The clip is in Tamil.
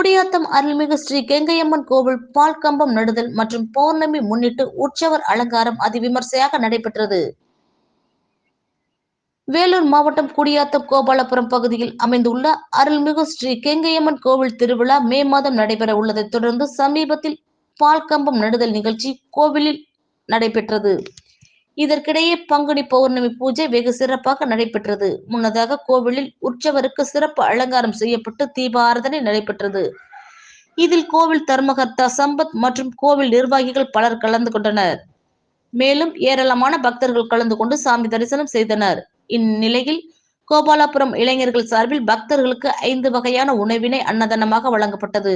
குடியாத்தம் அருள்மிகு ஸ்ரீ கெங்கையம்மன் கோவில் பால் கம்பம் நடுதல் மற்றும் பௌர்ணமி முன்னிட்டு உற்சவர் அலங்காரம் அதிவிமர்சையாக நடைபெற்றது. வேலூர் மாவட்டம் குடியாத்தம் கோபாலபுரம் பகுதியில் அமைந்துள்ள அருள்மிகு ஸ்ரீ கெங்கையம்மன் கோவில் திருவிழா மே மாதம் நடைபெற உள்ளதை தொடர்ந்து சமீபத்தில் பால் கம்பம் நடுதல் நிகழ்ச்சி கோவிலில் நடைபெற்றது. இதற்கிடையே பங்குனி பௌர்ணமி பூஜை வெகு சிறப்பாக நடைபெற்றது. முன்னதாக கோவிலில் உற்சவருக்கு சிறப்பு அலங்காரம் செய்யப்பட்டு தீபாராதனை நடைபெற்றது. இதில் கோவில் தர்மகர்த்தா சம்பத் மற்றும் கோவில் நிர்வாகிகள் பலர் கலந்து கொண்டனர். மேலும் ஏராளமான பக்தர்கள் கலந்து கொண்டு சாமி தரிசனம் செய்தனர். இந்நிலையில் கோபாலாபுரம் இளைஞர்கள் சார்பில் பக்தர்களுக்கு ஐந்து வகையான உணவினை அன்னதானமாக வழங்கப்பட்டது.